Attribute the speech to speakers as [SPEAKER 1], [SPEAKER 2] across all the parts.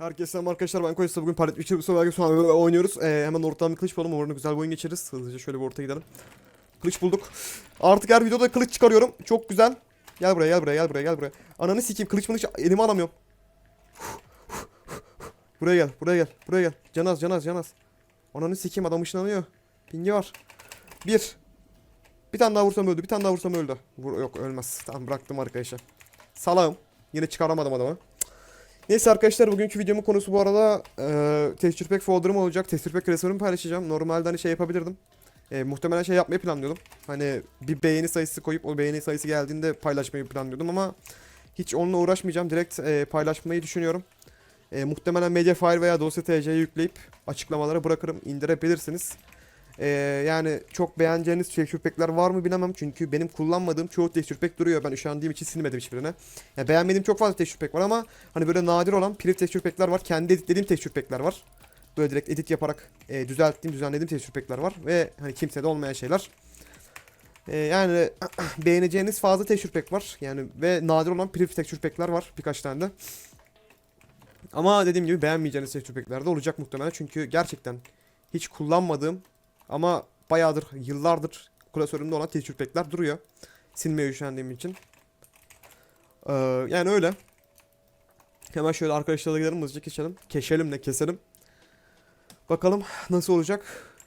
[SPEAKER 1] Herkese selam arkadaşlar ben Koysa bugün Palet Witcher Survivor şu an oynuyoruz. Ee, hemen ortadan bir kılıç bulalım umarım güzel bir oyun geçiririz. Hızlıca şöyle bir ortaya gidelim. Kılıç bulduk. Artık her videoda kılıç çıkarıyorum. Çok güzel. Gel buraya gel buraya gel buraya gel buraya. Ananı sikeyim kılıç mılıç elime alamıyorum. buraya gel buraya gel buraya gel. Canaz canaz canaz. Ananı sikeyim adam ışınlanıyor. Pingi var. Bir. Bir tane daha vursam öldü. Bir tane daha vursam öldü. Vur, yok ölmez. Tamam bıraktım arkadaşlar. Salağım. Yine çıkaramadım adamı. Neyse arkadaşlar bugünkü videomun konusu bu arada e, texture pack folder'ım olacak. Texture pack klasörümü paylaşacağım. Normalde hani şey yapabilirdim. E, muhtemelen şey yapmayı planlıyordum. Hani bir beğeni sayısı koyup o beğeni sayısı geldiğinde paylaşmayı planlıyordum ama hiç onunla uğraşmayacağım. Direkt e, paylaşmayı düşünüyorum. E, muhtemelen Mediafire veya dosya TC'ye yükleyip açıklamalara bırakırım. indirebilirsiniz. E, yani çok beğeneceğiniz texture pack'ler var mı bilemem. Çünkü benim kullanmadığım çoğu texture pack duruyor. Ben üşendiğim için silmedim hiçbirine. Yani beğenmediğim çok fazla texture pack var ama hani böyle nadir olan print texture pack'ler var. Kendi editlediğim texture pack'ler var. Böyle direkt edit yaparak e, düzelttiğim, düzenlediğim texture pack'ler var ve hani kimsede olmayan şeyler. E, yani beğeneceğiniz fazla texture pack var. Yani ve nadir olan print texture pack'ler var birkaç tane de. Ama dediğim gibi beğenmeyeceğiniz texture pack'ler de olacak muhtemelen. Çünkü gerçekten hiç kullanmadığım ama bayağıdır, yıllardır klasörümde olan texture pack'ler duruyor. Silmeye üşendiğim için. Ee, yani öyle. Hemen şöyle arkadaşlarla gidelim hızlıca geçelim. Keşelim de keselim. Bakalım nasıl olacak.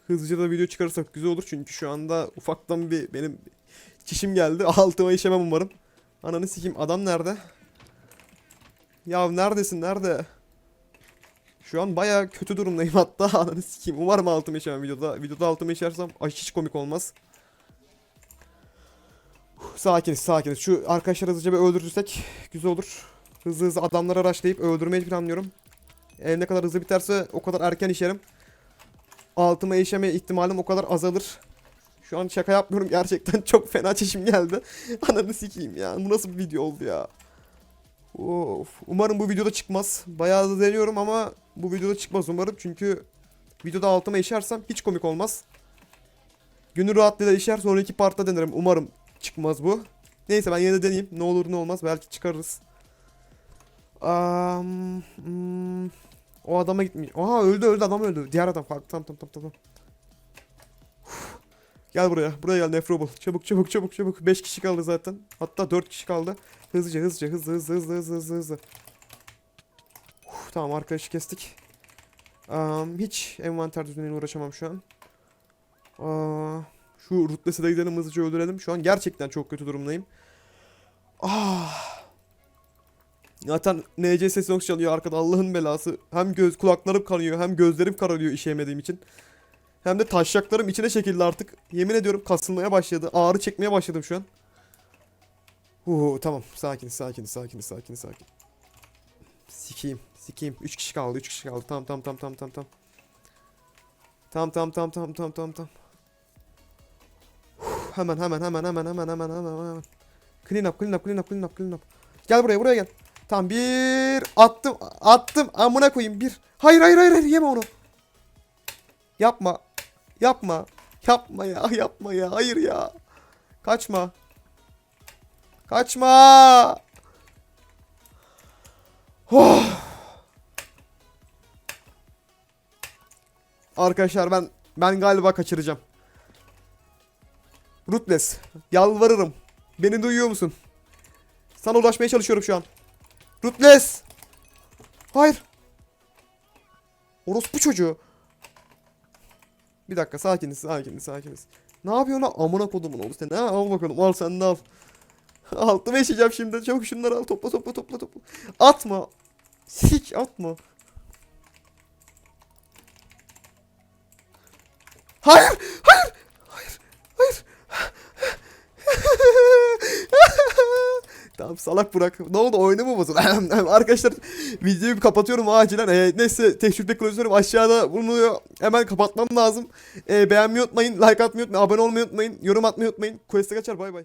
[SPEAKER 1] Hızlıca da video çıkarırsak güzel olur. Çünkü şu anda ufaktan bir benim çişim geldi. Altıma işemem umarım. Ananı sikeyim adam nerede? Ya neredesin nerede? Şu an baya kötü durumdayım hatta ananı sikeyim. Umarım altıma işemem videoda. Videoda altıma işersem ay hiç komik olmaz. Sakiniz sakiniz. Şu arkadaşları hızlıca bir öldürürsek güzel olur. Hızlı hızlı adamları araçlayıp öldürmeyi planlıyorum. Eğer ne kadar hızlı biterse o kadar erken işerim. Altıma işeme ihtimalim o kadar azalır. Şu an şaka yapmıyorum gerçekten çok fena çişim geldi. Ananı sikeyim ya. Bu nasıl bir video oldu ya. Of. Umarım bu videoda çıkmaz. Bayağı da deniyorum ama bu videoda çıkmaz umarım. Çünkü videoda altıma işersem hiç komik olmaz. Gönül rahatlığıyla işer sonraki partta denerim. Umarım çıkmaz bu. Neyse ben yine de deneyeyim. Ne olur ne olmaz belki çıkarırız. Am, hmm, o adama gitmiş. Aha öldü öldü adam öldü. Diğer adam farklı. Tamam tamam tamam. Uf. Gel buraya. Buraya gel Nefrobul. Çabuk çabuk çabuk çabuk. 5 kişi kaldı zaten. Hatta 4 kişi kaldı. Hızlıca hızlıca hızlı hızlı hızlı hızlı hızlı hızlı. Uf, tamam arkadaşı kestik. Am, hiç envanter düzeniyle uğraşamam şu an. Aa, şu Rutles'e de gidelim hızlıca öldürelim. Şu an gerçekten çok kötü durumdayım. Ah. Zaten NC sesi çalıyor arkada Allah'ın belası. Hem göz kulaklarım kanıyor hem gözlerim kararıyor işe yemediğim için. Hem de taşacaklarım içine çekildi artık. Yemin ediyorum kasılmaya başladı. Ağrı çekmeye başladım şu an. Uhu, tamam sakin sakin sakin sakin sakin. Sikeyim sikeyim. 3 kişi kaldı 3 kişi kaldı. Tamam tamam tamam tamam tamam tamam. Tamam tamam tamam tamam tamam tamam tamam. Hemen hemen hemen hemen hemen hemen hemen hemen. Clean up clean up clean up clean up clean up. Gel buraya buraya gel. Tamam bir attım attım amına koyayım bir. Hayır hayır hayır hayır yeme onu. Yapma. Yapma. Yapma ya yapma ya hayır ya. Kaçma. Kaçma. Oh. Arkadaşlar ben ben galiba kaçıracağım. Ruthless. Yalvarırım. Beni duyuyor musun? Sana ulaşmaya çalışıyorum şu an. Ruthless. Hayır. Orospu çocuğu. Bir dakika sakiniz sakiniz sakiniz. Ne yapıyorsun lan? Amına kodumun oğlu sen. Ha, al bakalım al sen de al. Altıma işeceğim şimdi. Çabuk şunları al topla topla topla topla. Atma. Hiç atma. Hayır! Hayır! Hayır! Hayır! tamam salak bırak. Ne oldu bozuldu? Arkadaşlar videoyu kapatıyorum acilen. Ee, neyse teşvik klasörüm aşağıda bulunuyor. Hemen kapatmam lazım. Ee, beğenmeyi unutmayın. Like atmayı unutmayın. Abone olmayı unutmayın. Yorum atmayı unutmayın. Quest'e kaçar bay bay.